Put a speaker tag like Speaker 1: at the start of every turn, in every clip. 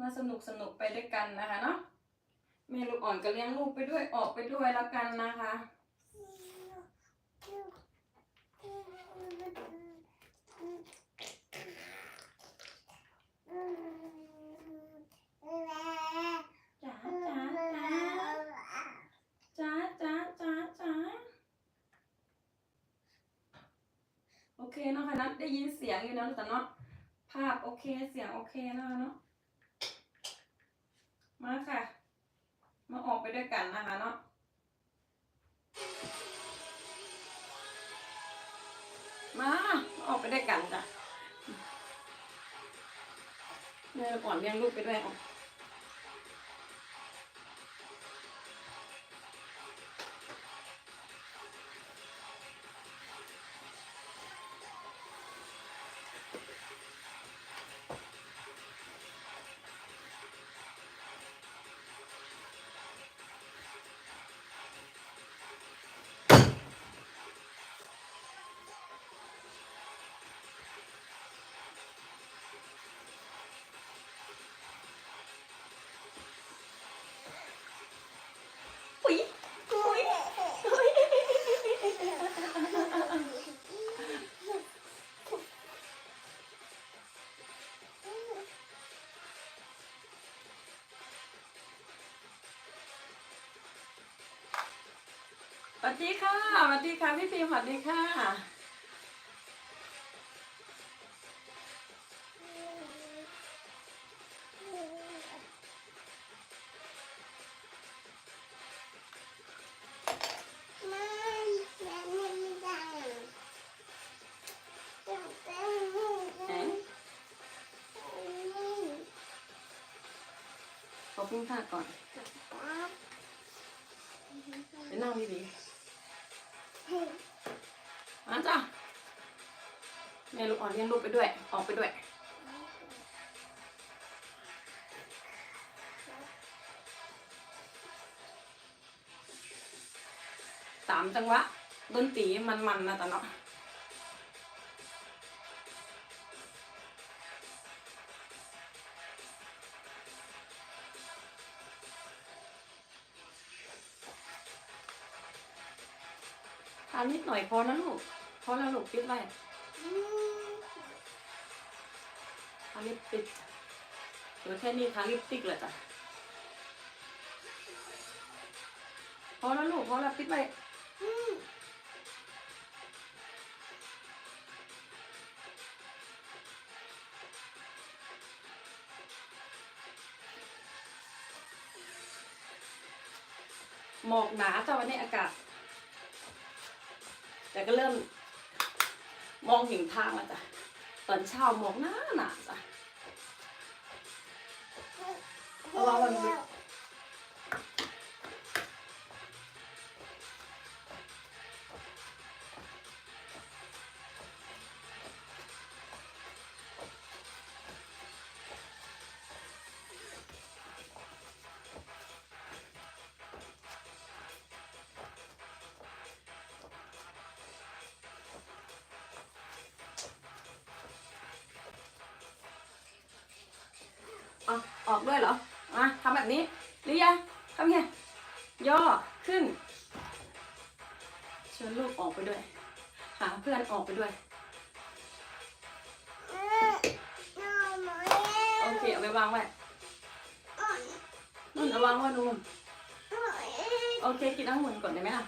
Speaker 1: มาสนุกสนุกไปด้วยกันนะคะเนาะแม่ลูกอ่อนก็เลี้ยงลูกไปด้วยออกไปด้วยแล้วกันนะคะจ๋าจ๋าจ๋าจ๋าจ๋าจ๋าจ๋าโอเคเนาะค่ะนัดได้ยินเสียงอยู่แล้วแต่เนาะ ภาพโอเคเสียงโอเคนะคะเนาะมาค่ะ มาออกไปด้วยกันนะคะเนาะมาออกไปด้วยกันจ้ะเดี๋ยก่อนเลี้ยงลูกไปด้วยเอา วัสดีค่ะสวัสดีค่ะพี่พิมพ์สวัสดีค่ะไหนขอบคุณค่ะก่อนไปนั่งดีๆ มาจ้ะแม่ลูกอ่อนเลี้ยงลูกไปด้วย ออกไปด้วย สามจังหวะดนตรีมันๆนะจ๊ะเนาะ นนิดหน่อยพอนะลูก พอแล้วลูกปิดไว้ทาลิปปิดเหลือแค่นี้ทาลิปติกเลยจ้ะ พอแล้วลูก พอแล้วปิดไว้หมอกหนาจ้ะวันนี้อากาศ แต่ก็เริ่มมองเห็นทางแล้วจ้ะ ตอนเช้ามองหน้าหนาจ้ะระวังมัน อาออกด้วยเหรอ มาทำแบบนี้หรือยังทำไงย่อขึ้นชวนลูกออกไปด้วย หาเพื่อนออกไปด้วย โอเคเอาไปวางไว้นู่นเอาวางไว้นู่นโอเคกินองุ่นก่อนได้ไหมล่ะ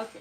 Speaker 1: Okay.